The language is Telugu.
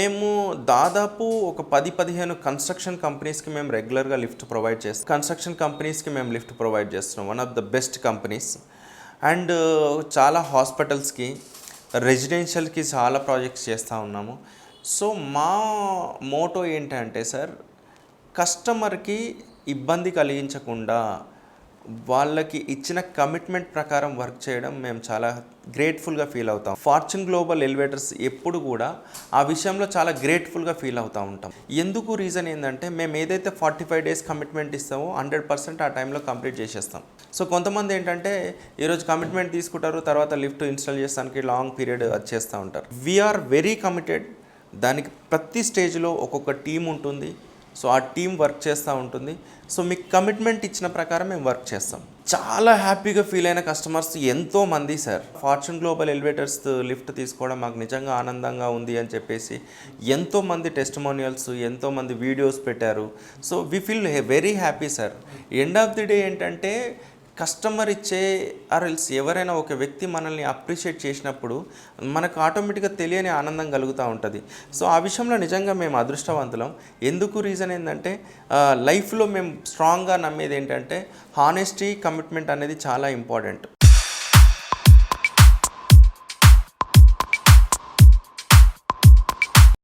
మేము దాదాపు ఒక పది పదిహేను కన్స్ట్రక్షన్ కంపెనీస్కి మేము రెగ్యులర్గా లిఫ్ట్ ప్రొవైడ్ చేస్తాం కన్స్ట్రక్షన్ కంపెనీస్కి మేము లిఫ్ట్ ప్రొవైడ్ చేస్తున్నాం. One of the best companies and చాలా హాస్పిటల్స్కి రెసిడెన్షియల్కి చాలా ప్రాజెక్ట్స్ చేస్తూ ఉన్నాము. సో మా మోటో ఏంటంటే సార్ కస్టమర్కి ఇబ్బంది కలిగించకుండా వాళ్ళకి ఇచ్చిన కమిట్మెంట్ ప్రకారం వర్క్ చేయడం మేము చాలా గ్రేట్ఫుల్గా ఫీల్ అవుతాం. ఫార్చ్యూన్ గ్లోబల్ ఎలివేటర్స్ ఎప్పుడు కూడా ఆ విషయంలో చాలా గ్రేట్ఫుల్గా ఫీల్ అవుతూ ఉంటాం. ఎందుకు రీజన్ ఏంటంటే మేము ఏదైతే ఫార్టీ ఫైవ్ డేస్ కమిట్మెంట్ ఇస్తామో హండ్రెడ్ పర్సెంట్ ఆ టైంలో కంప్లీట్ చేసేస్తాం. సో కొంతమంది ఏంటంటే ఈరోజు కమిట్మెంట్ తీసుకుంటారు తర్వాత లిఫ్ట్ ఇన్స్టాల్ చేస్తానికి లాంగ్ పీరియడ్ వచ్చేస్తూ ఉంటారు. వీఆర్ వెరీ కమిటెడ్ దానికి ప్రతి స్టేజ్లో ఒక్కొక్క టీం ఉంటుంది. సో ఆ టీం వర్క్ చేస్తూ ఉంటుంది. సో మీకు కమిట్మెంట్ ఇచ్చిన ప్రకారం మేము వర్క్ చేస్తాం. చాలా హ్యాపీగా ఫీల్ అయిన కస్టమర్స్ ఎంతో మంది sir. Fortune Global elevators lift తీసుకోవడం మాకు నిజంగా ఆనందంగా ఉంది అని చెప్పేసి ఎంతో మంది టెస్టిమోనియల్స్ ఎంతో మంది వీడియోస్ పెట్టారు. So we feel very happy sir. End of the day ఏంటంటే కస్టమర్ ఇచ్చే ఆర్ఎల్స్ ఎవరైనా ఒక వ్యక్తి మనల్ని అప్రిషియేట్ చేసినప్పుడు మనకు ఆటోమేటిక్గా తెలియని ఆనందం కలుగుతూ ఉంటుంది. సో ఆ విషయంలో నిజంగా మేము అదృష్టవంతులం. ఎందుకు రీజన్ ఏంటంటే లైఫ్లో మేము స్ట్రాంగ్గా నమ్మేది ఏంటంటే హానెస్టీ కమిట్మెంట్ అనేది చాలా ఇంపార్టెంట్.